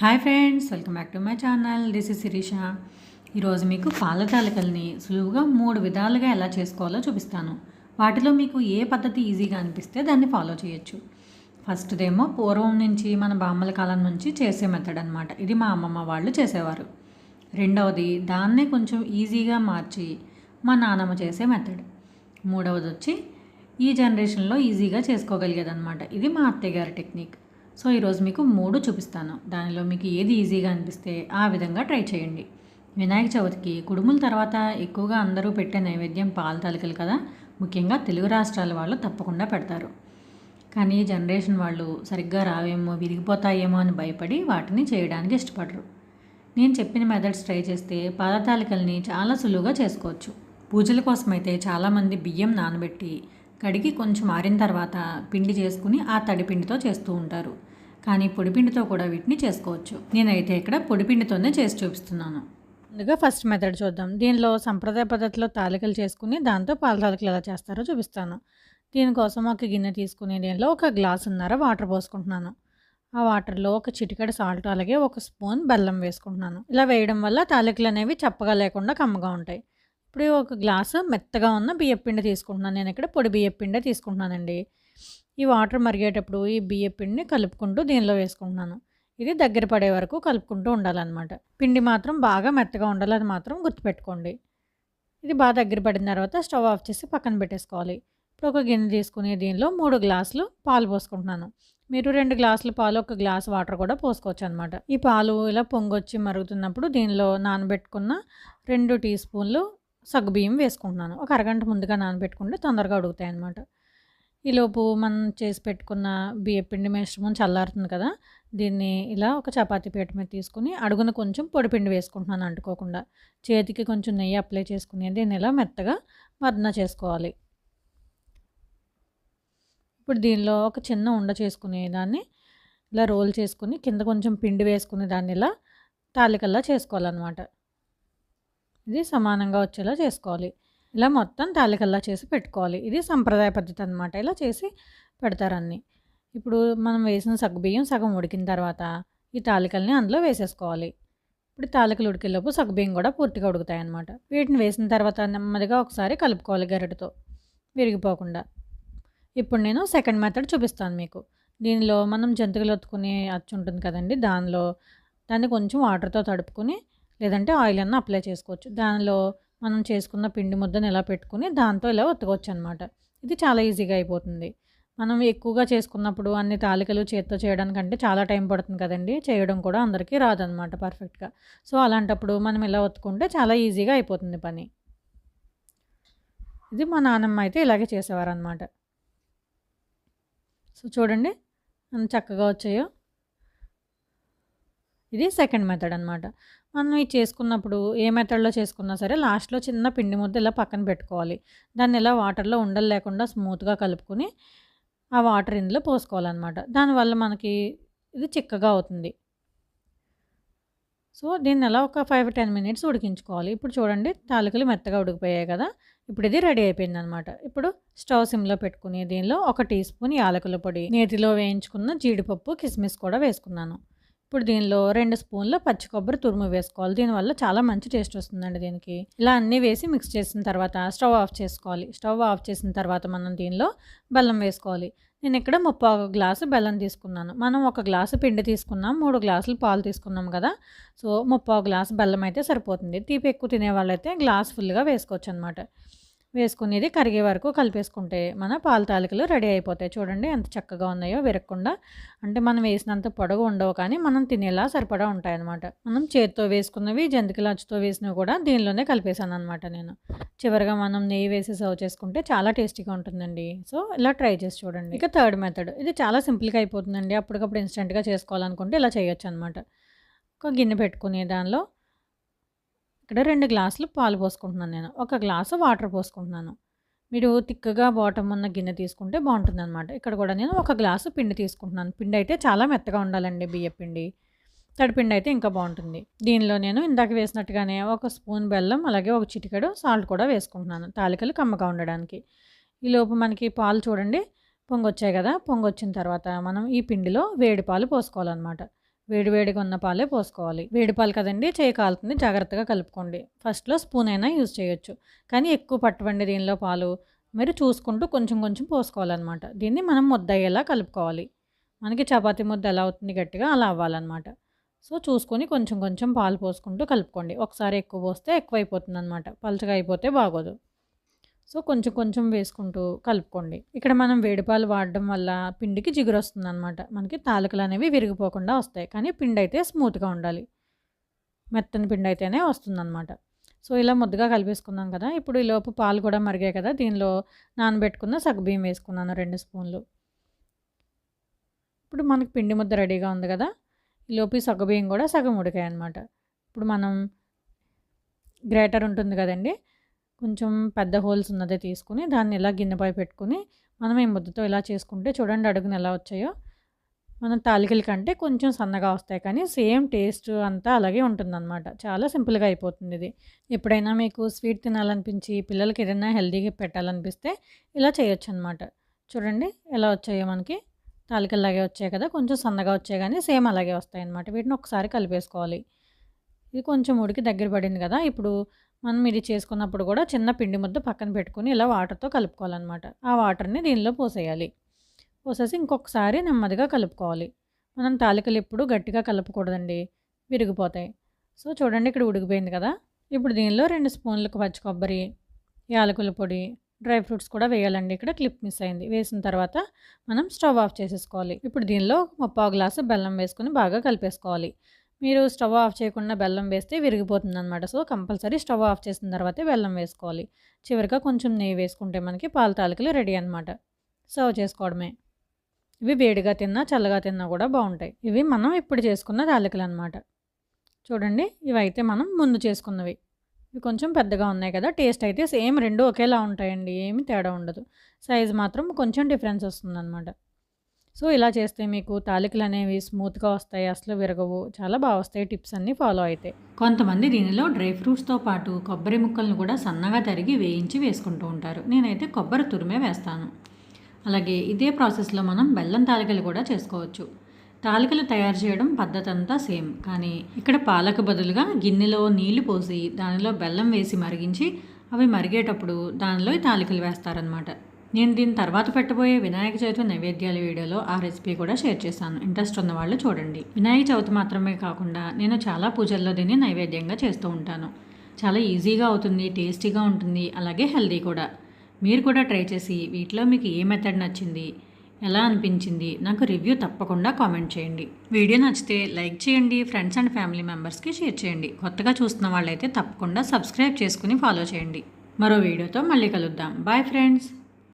Hi friends welcome back to my channel. This is Shirisha. ఈరోజు మీకు పాల తాలికల్ని సులువుగా మూడు విధాలుగా ఎలా చేసుకోవాలో చూపిస్తాను. వాటిలో మీకు ఏ పద్ధతి ఈజీగా అనిపిస్తే దాన్ని ఫాలో చేయొచ్చు. ఫస్ట్దేమో పూర్వం నుంచి మన బామ్మల కాలం నుంచి చేసే మెథడ్ అనమాట ఇది మా అమ్మమ్మ వాళ్ళు చేసేవారు. రెండవది దాన్నే కొంచెం ఈజీగా మార్చి మా నానమ్మ చేసే మెథడ్ మూడవది వచ్చి ఈ జనరేషన్లో ఈజీగా చేసుకోగలిగేదన్నమాట. ఇది మా అత్తయ్య గారి టెక్నిక్ సో ఈరోజు మీకు మూడు చూపిస్తాను. దానిలో మీకు ఏది ఈజీగా అనిపిస్తే ఆ విధంగా ట్రై చేయండి. వినాయక చవితికి కుడుముల తర్వాత ఎక్కువగా అందరూ పెట్టే నైవేద్యం పాల తాలికలు కదా? ముఖ్యంగా తెలుగు రాష్ట్రాల వాళ్ళు తప్పకుండా పెడతారు. కానీ జనరేషన్ వాళ్ళు సరిగ్గా రావేమో విరిగిపోతాయేమో అని భయపడి వాటిని చేయడానికి ఇష్టపడరు. నేను చెప్పిన మెథడ్స్ ట్రై చేస్తే పాదతాలికల్ని చాలా సులువుగా చేసుకోవచ్చు. పూజల కోసమైతే చాలామంది బియ్యం నానబెట్టి కడిగి కొంచెం ఆరిన తర్వాత పిండి చేసుకుని ఆ తడిపిండితో చేస్తూ ఉంటారు. కానీ పొడిపిండితో కూడా వీటిని చేసుకోవచ్చు. నేనైతే ఇక్కడ పొడిపిండితోనే చేసి చూపిస్తున్నాను. ముందుగా ఫస్ట్ మెథడ్ చూద్దాం. దీనిలో సంప్రదాయ పద్ధతిలో తాలికలు చేసుకుని దాంతో పాల తాలికలు ఎలా చేస్తారో చూపిస్తాను. దీనికోసం ఒక గిన్నె తీసుకుని దీనిలో ఒక గ్లాసున్నర వాటర్ పోసుకుంటున్నాను. ఆ వాటర్లో ఒక చిటికడ సాల్ట్ అలాగే ఒక స్పూన్ బెల్లం వేసుకుంటున్నాను. ఇలా వేయడం వల్ల తాలికలు అనేవి చప్పగా లేకుండా కమ్మగా ఉంటాయి. ఇప్పుడు ఒక గ్లాసు మెత్తగా ఉన్న బియ్యపిండి తీసుకుంటున్నాను. నేను ఇక్కడ పొడి బియ్యపిండే తీసుకుంటున్నానండి. ఈ వాటర్ మరిగేటప్పుడు ఈ బియ్యపిండిని కలుపుకుంటూ దీనిలో వేసుకుంటున్నాను. ఇది దగ్గర పడే వరకు కలుపుకుంటూ ఉండాలన్నమాట. పిండి మాత్రం బాగా మెత్తగా ఉండాలి అది మాత్రం గుర్తుపెట్టుకోండి. ఇది బాగా దగ్గర పడిన తర్వాత స్టవ్ ఆఫ్ చేసి పక్కన పెట్టేసుకోవాలి. ఇప్పుడు ఒక గిన్నె తీసుకుని దీనిలో మూడు గ్లాసులు పాలు పోసుకుంటున్నాను. మీరు రెండు గ్లాసుల పాలు ఒక గ్లాస్ వాటర్ కూడా పోసుకోవచ్చు అనమాట ఈ పాలు ఇలా పొంగొచ్చి మరుగుతున్నప్పుడు దీనిలో నానబెట్టుకున్న రెండు టీ స్పూన్లు సగ్గుబియ్యం వేసుకుంటున్నాను. ఒక అరగంట ముందుగా నానబెట్టుకుంటే తొందరగా ఉడుకుతాయి అనమాట ఈలోపు మనం చేసి పెట్టుకున్న బియ్యపిండి మిశ్రమం చల్లారుతుంది కదా దీన్ని ఇలా ఒక చపాతీ పీట మీద తీసుకుని అడుగున కొంచెం పొడిపిండి వేసుకుంటున్నాను అంటుకోకుండా. చేతికి కొంచెం నెయ్యి అప్లై చేసుకుని దీన్ని ఇలా మెత్తగా మర్దన చేసుకోవాలి. ఇప్పుడు దీనిలో ఒక చిన్న ఉండ చేసుకునే దాన్ని ఇలా రోల్ చేసుకుని కింద కొంచెం పిండి వేసుకుని దాన్ని ఇలా తాలికల్లా చేసుకోవాలన్నమాట. ఇది సమానంగా వచ్చేలా చేసుకోవాలి. ఇలా మొత్తం తాలికల్లా చేసి పెట్టుకోవాలి. ఇది సంప్రదాయ పద్ధతి అనమాట ఇలా చేసి పెడతారన్ని ఇప్పుడు మనం వేసిన సగ్గుబియ్యం సగం ఉడికిన తర్వాత ఈ తాలికల్ని అందులో వేసేసుకోవాలి. ఇప్పుడు తాలికలు ఉడికేలోపు సగ్గుబియ్యం కూడా పూర్తిగా ఉడుకుతాయి అన్నమాట. వీటిని వేసిన తర్వాత నెమ్మదిగా ఒకసారి కలుపుకోవాలి గరిటతో. విరిగిపోకుండా. ఇప్పుడు నేను సెకండ్ మెథడ్ చూపిస్తాను మీకు. దీనిలో మనం జంతికలు ఒత్తుకునే అచ్చు ఉంటుంది కదండి. దానిలో దాన్ని కొంచెం వాటర్తో తడుపుకొని లేదంటే ఆయిల్ అన్న అప్లై చేసుకోవచ్చు. దానిలో మనం చేసుకున్న పిండి ముద్దను ఎలా పెట్టుకుని దాంతో ఇలా ఒత్తుకోవచ్చు అనమాట ఇది చాలా ఈజీగా అయిపోతుంది. మనం ఎక్కువగా చేసుకున్నప్పుడు అన్ని తాలికలు చేత్తో చేయడానికంటే చాలా టైం పడుతుంది కదండి. చేయడం కూడా అందరికీ రాదనమాట పర్ఫెక్ట్గా. సో అలాంటప్పుడు మనం ఇలా ఒత్తుకుంటే చాలా ఈజీగా అయిపోతుంది పని. ఇది మా నాన్నమ్మ అయితే ఇలాగే చేసేవారు అనమాట సో చూడండి. చక్కగా వచ్చాయో. ఇది సెకండ్ మెథడ్ అనమాట మనం ఇది చేసుకున్నప్పుడు ఏ మెథడ్లో చేసుకున్నా సరే లాస్ట్లో చిన్న పిండి ముద్ద ఇలా పక్కన పెట్టుకోవాలి. దాన్ని ఇలా వాటర్లో ఉండలు లేకుండా స్మూత్గా కలుపుకొని ఆ వాటర్ ఇందులో పోసుకోవాలన్నమాట. దానివల్ల మనకి ఇది చిక్కగా అవుతుంది. సో దీన్ని ఎలా ఒక ఫైవ్ టెన్ మినిట్స్ ఉడికించుకోవాలి. ఇప్పుడు చూడండి తాలికలు మెత్తగా ఉడికిపోయాయి కదా. ఇప్పుడు ఇది రెడీ అయిపోయింది అనమాట ఇప్పుడు స్టవ్ సిమ్లో పెట్టుకుని దీనిలో ఒక టీ స్పూన్ యాలకుల పొడి నేతిలో వేయించుకున్న జీడిపప్పు కిస్మిస్ కూడా వేసుకున్నాను. ఇప్పుడు దీనిలో రెండు స్పూన్ల పచ్చి కొబ్బరి తురుము వేసుకోవాలి. దీనివల్ల చాలా మంచి టేస్ట్ వస్తుందండి దీనికి. ఇలా అన్నీ వేసి మిక్స్ చేసిన తర్వాత స్టవ్ ఆఫ్ చేసుకోవాలి. స్టవ్ ఆఫ్ చేసిన తర్వాత మనం దీనిలో బెల్లం వేసుకోవాలి. నేను ఇక్కడ ముప్పై గ్లాసు బెల్లం తీసుకున్నాను. మనం ఒక గ్లాసు పిండి తీసుకున్నాం మూడు గ్లాసులు పాలు తీసుకున్నాం కదా. సో ముప్పై గ్లాసు బెల్లం అయితే సరిపోతుంది. తీపి ఎక్కువ తినే వాళ్ళైతే గ్లాస్ ఫుల్గా వేసుకోవచ్చు అనమాట వేసుకునేది కరిగే వరకు కలిపేసుకుంటే మన పాల తాలికలు రెడీ అయిపోతాయి. చూడండి ఎంత చక్కగా ఉన్నాయో విరగకుండా. అంటే మనం వేసినంత పొడవు ఉండవు కానీ మనం తినేలా సరిపడా ఉంటాయన్నమాట. మనం చేతితో వేసుకున్నవి జంతికల అచ్చుతో వేసినవి కూడా దీనిలోనే కలిపేసాను అనమాట నేను. చివరిగా మనం నెయ్యి వేసి సర్వ్ చేసుకుంటే చాలా టేస్టీగా ఉంటుందండి. సో ఇలా ట్రై చేసి చూడండి. ఇక థర్డ్ మెథడ్. ఇది చాలా సింపుల్గా అయిపోతుందండి. అప్పటికప్పుడు ఇన్స్టెంట్గా చేసుకోవాలనుకుంటే ఇలా చేయొచ్చు అనమాట ఒక గిన్నె పెట్టుకుని దానిలో ఇక్కడ రెండు గ్లాసులు పాలు పోసుకుంటున్నాను నేను. ఒక గ్లాసు వాటర్ పోసుకుంటున్నాను. మీరు తిక్కగా బాటమ్ ఉన్న గిన్నె తీసుకుంటే బాగుంటుంది అనమాట ఇక్కడ కూడా నేను ఒక గ్లాసు పిండి తీసుకుంటున్నాను. పిండి అయితే చాలా మెత్తగా ఉండాలండి బియ్య పిండి. తడిపిండి అయితే ఇంకా బాగుంటుంది. దీనిలో నేను ఇందాక వేసినట్టుగానే ఒక స్పూన్ బెల్లం అలాగే ఒక చిటికెడు సాల్ట్ కూడా వేసుకుంటున్నాను. తాలికలు కమ్మగా ఉండడానికి. ఈలోపు మనకి పాలు చూడండి పొంగొచ్చాయి కదా. పొంగొచ్చిన తర్వాత మనం ఈ పిండిలో వేడి పాలు పోసుకోవాలన్నమాట. వేడివేడిగా ఉన్న పాలే పోసుకోవాలి. వేడి పాలు కదండి చేయి కాలుతుంది జాగ్రత్తగా కలుపుకోండి. ఫస్ట్లో స్పూన్ అయినా యూజ్ చేయొచ్చు. కానీ ఎక్కువ పట్టవండి దీనిలో పాలు. మీరు చూసుకుంటూ కొంచెం కొంచెం పోసుకోవాలన్నమాట. దీన్ని మనం ముద్ద అయ్యేలా కలుపుకోవాలి. మనకి చపాతి ముద్ద ఎలా అవుతుంది గట్టిగా అలా అవ్వాలన్నమాట. సో చూసుకొని కొంచెం కొంచెం పాలు పోసుకుంటూ కలుపుకోండి. ఒకసారి ఎక్కువ పోస్తే ఎక్కువ అయిపోతుంది అనమాట పలుచగా అయిపోతే బాగోదు. సో కొంచెం కొంచెం వేసుకుంటూ కలుపుకోండి. ఇక్కడ మనం వేడిపాలు వాడడం వల్ల పిండికి జిగురు వస్తుంది అనమాట మనకి తాలూకలు అనేవి విరిగిపోకుండా వస్తాయి. కానీ పిండి అయితే స్మూత్గా ఉండాలి. మెత్తని పిండి అయితేనే వస్తుందన్నమాట. సో ఇలా ముద్దగా కలిపేసుకున్నాం కదా! ఇప్పుడు ఈ లోపు పాలు కూడా మరిగాయి కదా! దీనిలో నానబెట్టుకున్న సగ్గుబియ్యం వేసుకున్నాను రెండు స్పూన్లు. ఇప్పుడు మనకి పిండి ముద్ద రెడీగా ఉంది కదా! ఈ లోపు ఈ సగ్గుబియ్యం కూడా సగం ఉడికాయి అనమాట ఇప్పుడు మనం గ్రేటర్ ఉంటుంది కదండి! కొంచెం పెద్ద హోల్స్ ఉన్నదే తీసుకుని దాన్ని ఇలా గిన్నెపై పెట్టుకుని మనం ఈ ముద్దతో ఇలా చేసుకుంటే చూడండి అడుగున ఎలా వచ్చాయో. మనం తాలికల కంటే కొంచెం సన్నగా వస్తాయి కానీ సేమ్ టేస్ట్ అంతా అలాగే ఉంటుందన్నమాట. చాలా సింపుల్గా అయిపోతుంది ఇది. ఎప్పుడైనా మీకు స్వీట్ తినాలనిపించి పిల్లలకి ఏదైనా హెల్దీగా పెట్టాలనిపిస్తే ఇలా చేయొచ్చు అనమాట చూడండి ఎలా వచ్చాయో మనకి. తాలికల్లాగే వచ్చాయి కదా కొంచెం సన్నగా వచ్చాయి కానీ సేమ్ అలాగే వస్తాయి అన్నమాట వీటిని ఒకసారి కలిపేసుకోవాలి. ఇది కొంచెం ఉడికి దగ్గర పడింది కదా ఇప్పుడు మనం ఇది చేసుకున్నప్పుడు కూడా చిన్న పిండి ముద్ద పక్కన పెట్టుకుని ఇలా వాటర్తో కలుపుకోవాలన్నమాట. ఆ వాటర్ని దీనిలో పోసేయాలి. పోసేసి ఇంకొకసారి నెమ్మదిగా కలుపుకోవాలి. మనం తాలికలు ఎప్పుడు గట్టిగా కలపకూడదండి. విరిగిపోతాయి. సో చూడండి ఇక్కడ ఉడికిపోయింది కదా. ఇప్పుడు దీనిలో రెండు స్పూన్లకు పచ్చి కొబ్బరి యాలకుల పొడి డ్రై ఫ్రూట్స్ కూడా వేయాలండి. ఇక్కడ క్లిప్ మిస్ అయింది. వేసిన తర్వాత మనం స్టవ్ ఆఫ్ చేసేసుకోవాలి. ఇప్పుడు దీనిలో ముప్పావు గ్లాసు బెల్లం వేసుకుని బాగా కలిపేసుకోవాలి. మీరు స్టవ్ ఆఫ్ చేయకుండా బెల్లం వేస్తే విరిగిపోతుంది అనమాట సో కంపల్సరీ స్టవ్ ఆఫ్ చేసిన తర్వాతే బెల్లం వేసుకోవాలి. చివరిగా కొంచెం నెయ్యి వేసుకుంటే మనకి పాల తాలికలు రెడీ అనమాట సర్వ్ చేసుకోవడమే. ఇవి వేడిగా తిన్నా చల్లగా తిన్నా కూడా బాగుంటాయి. ఇవి మనం ఇప్పుడు చేసుకున్న తాలికలు అనమాట చూడండి ఇవి అయితే మనం ముందు చేసుకున్నవి. ఇవి కొంచెం పెద్దగా ఉన్నాయి కదా టేస్ట్ అయితే సేమ్ రెండు ఒకేలా ఉంటాయండి. ఏమి తేడా ఉండదు. సైజ్ మాత్రం కొంచెం డిఫరెన్స్ వస్తుందన్నమాట. సో ఇలా చేస్తే మీకు తాలికలు అనేవి స్మూత్గా వస్తాయి అసలు విరగవు. చాలా బాగా వస్తాయి టిప్స్ అన్నీ ఫాలో అయితే. కొంతమంది దీనిలో డ్రై ఫ్రూట్స్తో పాటు కొబ్బరి ముక్కలను కూడా సన్నగా తరిగి వేయించి వేసుకుంటూ ఉంటారు. నేనైతే కొబ్బరి తురిమే వేస్తాను. అలాగే ఇదే ప్రాసెస్లో మనం బెల్లం తాలికలు కూడా చేసుకోవచ్చు. తాలికలు తయారు చేయడం పద్ధతి అంతా సేమ్. కానీ ఇక్కడ పాలకు బదులుగా గిన్నెలో నీళ్ళు పోసి దానిలో బెల్లం వేసి మరిగించి అవి మరిగేటప్పుడు దానిలో తాలికలు వేస్తారనమాట నేను దీని తర్వాత పెట్టబోయే వినాయక చవితి నైవేద్యాల వీడియోలో ఆ రెసిపీ కూడా షేర్ చేశాను ఇంట్రెస్ట్ ఉన్న వాళ్ళు చూడండి. వినాయక చవితి మాత్రమే కాకుండా నేను చాలా పూజల్లో దీన్ని నైవేద్యంగా చేస్తూ ఉంటాను. చాలా ఈజీగా అవుతుంది టేస్టీగా ఉంటుంది అలాగే హెల్దీ కూడా. మీరు కూడా ట్రై చేసి వీటిలో మీకు ఏ మెథడ్ నచ్చింది ఎలా అనిపించింది నాకు రివ్యూ తప్పకుండా కామెంట్ చేయండి. వీడియో నచ్చితే లైక్ చేయండి ఫ్రెండ్స్ అండ్ ఫ్యామిలీ మెంబర్స్కి షేర్ చేయండి. కొత్తగా చూస్తున్న వాళ్ళైతే తప్పకుండా సబ్స్క్రైబ్ చేసుకుని ఫాలో చేయండి. మరో వీడియోతో మళ్ళీ కలుద్దాం. Bye friends!